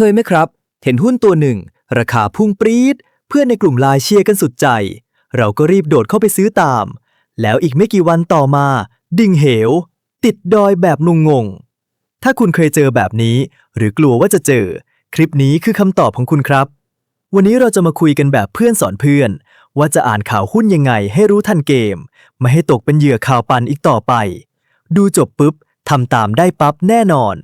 เคยไหมครับ เห็นหุ้นตัวหนึ่ง ราคาพุ่งปรี๊ดเพื่อนในกลุ่มไลน์เชียร์กันสุดใจ เราก็รีบโดดเข้าไปซื้อตาม แล้วอีกไม่กี่วันต่อมา ดิ่งเหว ติดดอยแบบงงงๆถ้าคุณเคยเจอแบบนี้ หรือกลัวว่าจะเจอ คลิปนี้คือคำตอบของคุณครับ วันนี้เราจะมาคุยกันแบบเพื่อนสอนเพื่อน ว่าจะอ่านข่าวหุ้นยังไงให้รู้ทันเกม ไม่ให้ตกเป็นเหยื่อข่าวปันอีกต่อไป ดูจบปุ๊บทำตามได้ปั๊บแน่นอน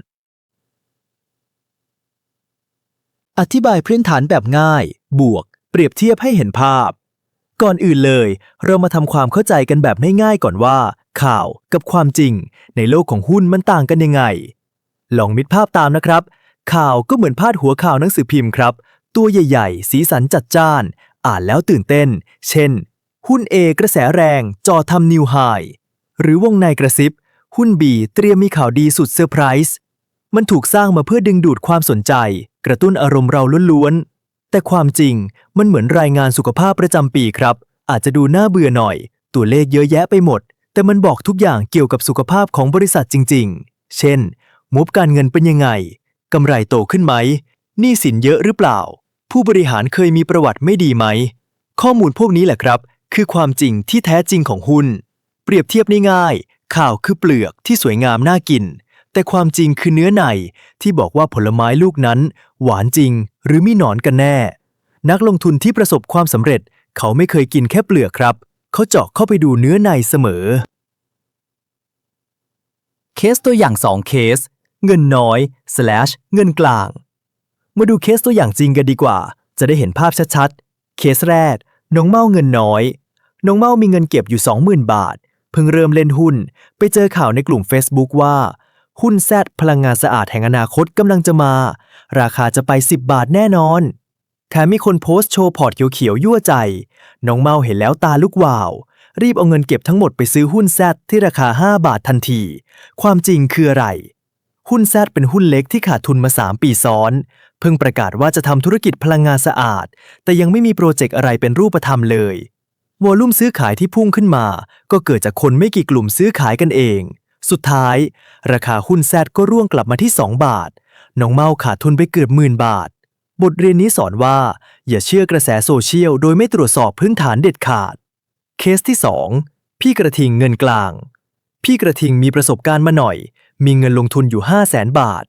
อธิบายพื้นฐานแบบง่าย บวก เปรียบเทียบให้เห็นภาพ ก่อนอื่นเลย เรามาทำความเข้าใจกันแบบง่ายๆก่อนว่า ข่าวกับความจริง ในโลกของหุ้นมันต่างกันยังไง ลองมิดภาพตามนะครับ ข่าวก็เหมือนพาดหัวข่าวหนังสือพิมพ์ครับ ตัวใหญ่ๆ สีสันจัดจ้าน อ่านแล้วตื่นเต้น เช่น หุ้น A กระแสแรง จอทำนิวไฮหรือวงในกระซิบ หุ้น B เตรียมมีข่าวดีสุดเซอร์ไพรส์มันถูกสร้างมาเพื่อดึงดูดความสนใจ กระตุ้นอารมณ์เราล้วนๆ แต่ความจริงมันเหมือนรายงานสุขภาพประจำปีครับ อาจจะดูน่าเบื่อหน่อย ตัวเลขเยอะแยะไปหมด แต่มันบอกทุกอย่างเกี่ยวกับสุขภาพของบริษัทจริง ๆ เช่นงบการเงินเป็นยังไงกำไรโตขึ้นไหมหนี้สินเยอะหรือเปล่า ผู้บริหารเคยมีประวัติไม่ดีไหม ข้อมูลพวกนี้แหละครับ คือความจริงที่แท้จริงของหุ้น เปรียบเทียบง่ายๆข่าวคือเปลือกที่สวยงามน่ากิน แต่ความจริงคือเนื้อในที่บอกว่าผลไม้ลูกนั้น หวานจริงหรือมีหนอนกันแน่ นักลงทุนที่ประสบความสำเร็จ เขาไม่เคยกินแค่เปลือกครับ เขาเจาะเข้าไปดูเนื้อในเสมอ เคสตัวอย่าง 2 เคส เงินน้อย slash เงินกลาง มาดูเคสตัวอย่างจริงกันดีกว่า จะได้เห็นภาพชัดๆ เคสแรก น้องเมาเงินน้อย น้องเมามีเงินเก็บอยู่ 20,000 บาท เพิ่งเริ่มเล่นหุ้น ไปเจอข่าวในกลุ่ม Facebook ว่า หุ้นแซดพลังงานสะอาดแห่งอนาคตกำลังจะมา ราคาจะไป 10 บาทแน่นอน แถมมีคนโพสต์โชว์พอร์ตเขียวๆยั่วใจ น้องเมาเห็นแล้วตาลุกวาว รีบเอาเงินเก็บทั้งหมดไปซื้อหุ้นแซดที่ราคา 5 บาททันที ความจริงคืออะไร หุ้นแซดเป็นหุ้นเล็กที่ขาดทุนมา 3 ปีซ้อน เพิ่งประกาศว่าจะทำธุรกิจพลังงานสะอาด แต่ยังไม่มีโปรเจกต์อะไรเป็นรูปธรรมเลยวอลลุ่มซื้อขายที่พุ่งขึ้นมา ก็เกิดจากคนไม่กี่กลุ่มซื้อขายกันเอง สุดท้าย ราคาหุ้นแซดก็ร่วงกลับมาที่ 2 บาท น้องเมาขาดทุนไปเกือบหมื่นบาท บทเรียนนี้สอนว่า อย่าเชื่อกระแสโซเชียลโดยไม่ตรวจสอบพื้นฐานเด็ดขาด เคสที่ 2 พี่กระทิงเงินกลาง พี่กระทิงมีประสบการณ์มาหน่อย มีเงินลงทุนอยู่ 5 0 0แสนบาท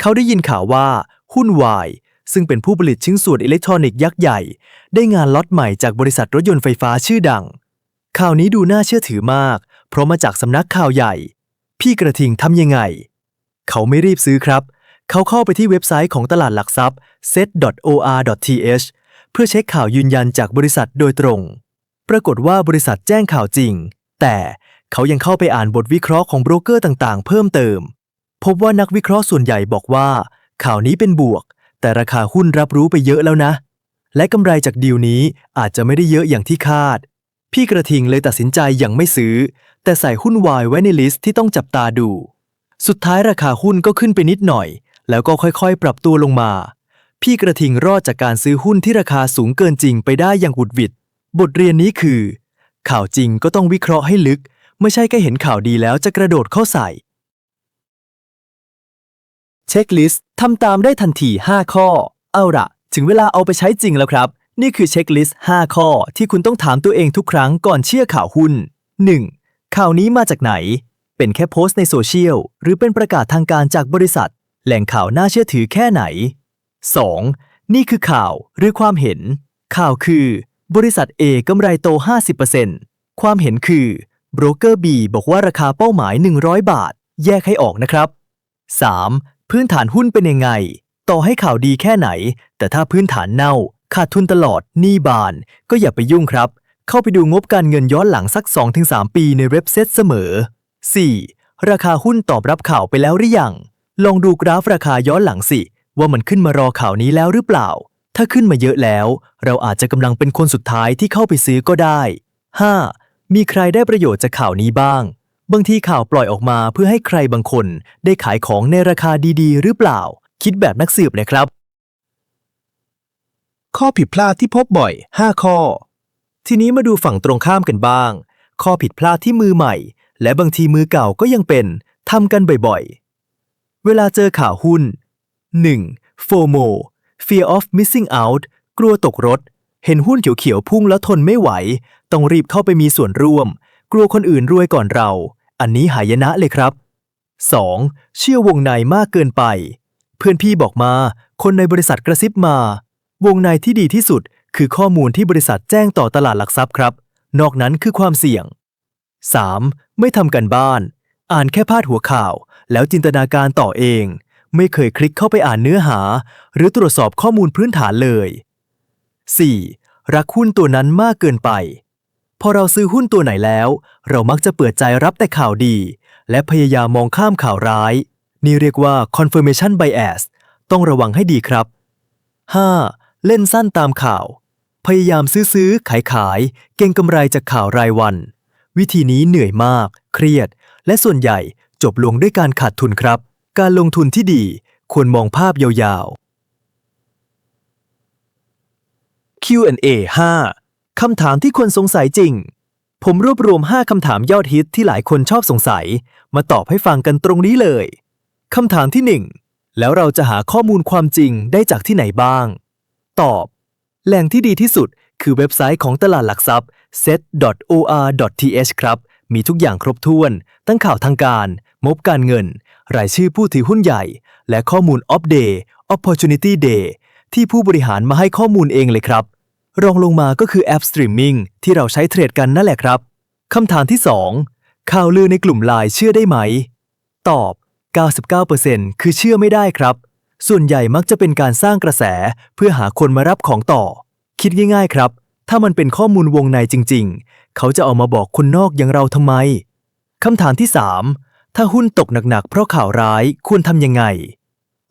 เขาได้ยินข่าวว่าหุ้นวายซึ่งเป็นผู้ผลิตชิ้นส่วนอิเล็กทรอนิกส์ยักษ์ใหญ่ ได้งานล็อตใหม่จากบริษัทรถยนต์ไฟฟ้าชื่อดัง ข่าวนี้ดูน่าเชื่อถือมาก เพราะมาจากสำนักข่าวใหญ่ พี่กระทิงทำยังไง เขาไม่รีบซื้อครับ เขาเข้าไปที่เว็บไซต์ของตลาดหลักทรัพย์ set.or.th เพื่อเช็คข่าวยืนยันจากบริษัทโดยตรง ปรากฏว่าบริษัทแจ้งข่าวจริง แต่เขายังเข้าไปอ่านบทวิเคราะห์ของโบรกเกอร์ต่างๆ เพิ่มเติม พบว่านักวิเคราะห์ส่วนใหญ่บอกว่า ข่าวนี้เป็นบวก แต่ราคาหุ้นรับรู้ไปเยอะแล้วนะ และกำไรจากดีลนี้อาจจะไม่ได้เยอะอย่างที่คาด พี่กระทิงเลยตัดสินใจยังไม่ซื้อ แต่ใส่หุ้นวายไว้ในลิสต์ที่ต้องจับตาดู สุดท้ายราคาหุ้นก็ขึ้นไปนิดหน่อย แล้วก็ค่อยๆ ปรับตัวลงมา พี่กระทิงรอดจากการซื้อหุ้นที่ราคาสูงเกินจริงไปได้อย่างบุดหวิด บทเรียนนี้คือ ข่าวจริงก็ต้องวิเคราะห์ให้ลึก ไม่ใช่แค่เห็นข่าวดีแล้วจะกระโดดเข้าใส่ เช็คลิสต์ทำตามได้ทันที 5 ข้อ เอาละถึงเวลาเอาไปใช้จริงแล้วครับ นี่คือเช็คลิสต์ 5 ข้อที่คุณต้องถามตัวเองทุกครั้งก่อนเชื่อข่าวหุ้น 1. ข่าวนี้มาจากไหน เป็นแค่โพสต์ในโซเชียล หรือเป็นประกาศทางการจากบริษัท แหล่งข่าวน่าเชื่อถือแค่ไหน 2. นี่คือข่าวหรือความเห็น ข่าวคือ บริษัท A กำไรโต 50%ความเห็นคือโบรกเกอร์ B บอกว่าราคาเป้าหมาย 100 บาท แยกให้ออกนะครับ 3. พื้นฐานหุ้นเป็นยังไง ต่อให้ข่าวดีแค่ไหน แต่ถ้าพื้นฐานเน่า ขาดทุนตลอดหนี้บาน ก็อย่าไปยุ่งครับ เข้าไปดูงบการเงินย้อนหลังสัก 2-3 ปีในเว็บเซตเสมอ 4. ราคาหุ้นตอบรับข่าวไปแล้วหรือยัง ลองดูกราฟราคาย้อนหลังสิ ว่ามันขึ้นมารอข่าวนี้แล้วหรือเปล่า ถ้าขึ้นมาเยอะแล้ว เราอาจจะกำลังเป็นคนสุดท้ายที่เข้าไปซื้อก็ได้ 5. มีใครได้ประโยชน์จากข่าวนี้บ้าง บางทีข่าวปล่อยออกมาเพื่อให้ใครบางคน ได้ขายของในราคาดีๆ หรือเปล่า คิดแบบนักสืบเลยครับ ข้อผิดพลาดที่พบบ่อย 5 ข้อ ทีนี้มาดูฝั่งตรงข้ามกันบ้าง ข้อผิดพลาดที่มือใหม่ และบางทีมือเก่าก็ยังเป็นทำกันบ่อยๆ เวลาเจอข่าวหุ้น 1. FOMO Fear of Missing Out กลัวตกรถ เห็นหุ้นเขียวๆพุ่งแล้วทนไม่ไหว ต้องรีบเข้าไปมีส่วนร่วม กลัวคนอื่นรวยก่อนเรา อันนี้หายนะเลยครับ 2. เชื่อวงในมากเกินไป เพื่อนพี่บอกมา คนในบริษัทกระซิบมา วงในที่ดีที่สุดคือข้อมูลที่บริษัทแจ้งต่อตลาดหลักทรัพย์ครับ นอกนั้นคือความเสี่ยง 3. ไม่ทำกันบ้าน อ่านแค่พาดหัวข่าว แล้วจินตนาการต่อเอง ไม่เคยคลิกเข้าไปอ่านเนื้อหา หรือตรวจสอบข้อมูลพื้นฐานเลย 4. รักหุ้นตัวนั้นมากเกินไป พอเราซื้อหุ้นตัวไหนแล้ว เรามักจะเปิดใจรับแต่ข่าวดี และพยายามมองข้ามข่าวร้าย นี่เรียกว่า confirmation bias ต้องระวังให้ดีครับ 5. เล่นสั้นตามข่าว พยายามซื้อซื้อขายขาย เก่งกำไรจากข่าวรายวัน วิธีนี้เหนื่อยมาก เครียด และส่วนใหญ่จบลงด้วยการขาดทุนครับ การลงทุนที่ดีควรมองภาพยาวๆ Q&A 5คำถามที่คนสงสัยจริง ผมรวบรวม 5คำถามยอดฮิตที่หลายคนชอบสงสัย มาตอบให้ฟังกันตรงนี้เลยคำถามที่ 1 แล้วเราจะหาข้อมูลความจริงได้จากที่ไหนบ้าง ตอบ แหล่งที่ดีที่สุดคือเว็บไซต์ของตลาดหลักทรัพย์ set.or.th ครับ มีทุกอย่างครบถ้วน ตั้งข่าวทางการ มบการเงิน รายชื่อผู้ถือหุ้นใหญ่ และข้อมูล Op Day Opportunity Day ที่ผู้บริหารมาให้ข้อมูลเองเลยครับ รองลงมาก็คือแอปสตรีมมิ่งที่เราใช้เทรดกันนั่นแหละครับคำถามที่ 2 ข่าวลือในกลุ่มไลน์เชื่อได้ไหม ตอบ 99%คือเชื่อไม่ได้ครับ ส่วนใหญ่มักจะเป็นการสร้างกระแสเพื่อหาคนมารับของต่อ คิดง่ายๆครับ ถ้ามันเป็นข้อมูลวงในจริง ๆ เขาจะเอามาบอกคนนอกอย่างเราทำไมคำถามที่ 3 ถ้าหุ้นตกหนักๆ เพราะข่าวร้ายควรทำยังไง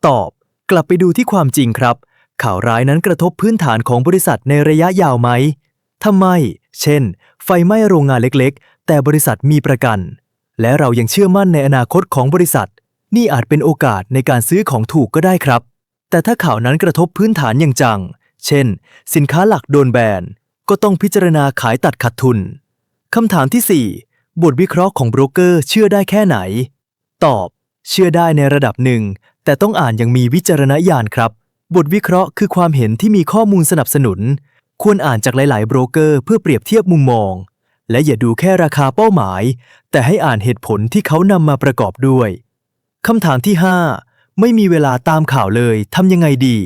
ตอบ กลับไปดูที่ความจริงครับ ข่าวร้ายนั้นกระทบพื้นฐานของบริษัทในระยะยาวไหมถ้าไม เช่น ไฟไหม้โรงงานเล็กๆ แต่บริษัทมีประกัน และเรายังเชื่อมั่นในอนาคตของบริษัท นี่อาจเป็นโอกาสในการซื้อของถูกก็ได้ครับ แต่ถ้าข่าวนั้นกระทบพื้นฐานอย่างจัง เช่น สินค้าหลักโดนแบน ก็ต้องพิจารณาขายตัดขาดทุน คำถามที่ 4 บทวิเคราะห์ของโบรกเกอร์เชื่อได้แค่ไหน ตอบ เชื่อได้ในระดับหนึ่ง แต่ต้องอ่านอย่างมีวิจารณญาณครับ บทวิเคราะห์คือความเห็นที่มีข้อมูลสนับสนุน ควรอ่านจากหลาย ๆ โบรกเกอร์เพื่อเปรียบเทียบมุมมอง และอย่าดูแค่ราคาเป้าหมาย แต่ให้อ่านเหตุผลที่เขานำมาประกอบด้วย คำถามที่ 5 ไม่มีเวลาตามข่าวเลยทำยังไงดี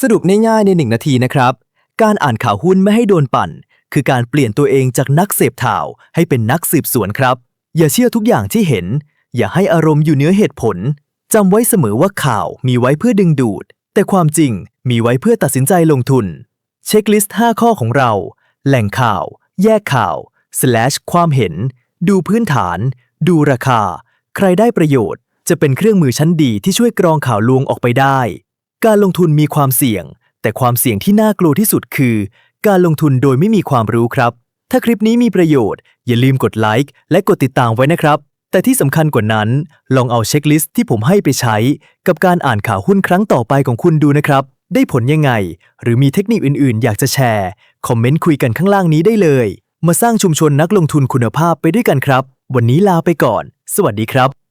สรุปง่ายๆในหนึ่งนาทีนะครับ การอ่านข่าวหุ้นไม่ให้โดนปั่น คือการเปลี่ยนตัวเองจากนักเสพข่าว ให้เป็นนักสืบสวนครับ อย่าเชื่อทุกอย่างที่เห็น อย่าให้อารมณ์อยู่เหนือเหตุผลจำไว้เสมอว่าข่าวมีไว้เพื่อดึงดูด แต่ความจริงมีไว้เพื่อตัดสินใจลงทุน เช็คลิสต์ 5 ข้อของเรา แหล่งข่าว แยกข่าว slash ความเห็น ดูพื้นฐาน ดูราคา ใครได้ประโยชน์ จะเป็นเครื่องมือชั้นดีที่ช่วยกรองข่าวลวงออกไปได้ การลงทุนมีความเสี่ยง แต่ความเสี่ยงที่น่ากลัวที่สุดคือ การลงทุนโดยไม่มีความรู้ครับ ถ้าคลิปนี้มีประโยชน์ อย่าลืมกดไลค์และกดติดตามไว้นะครับ แต่ที่สำคัญกว่านั้น ลองเอาเช็คลิสต์ที่ผมให้ไปใช้ กับการอ่านข่าวหุ้นครั้งต่อไปของคุณดูนะครับ ได้ผลยังไง หรือมีเทคนิคอื่นๆ อยากจะแชร์คอมเมนต์คุยกันข้างล่างนี้ได้เลย มาสร้างชุมชนนักลงทุนคุณภาพไปด้วยกันครับ วันนี้ลาไปก่อน สวัสดีครับ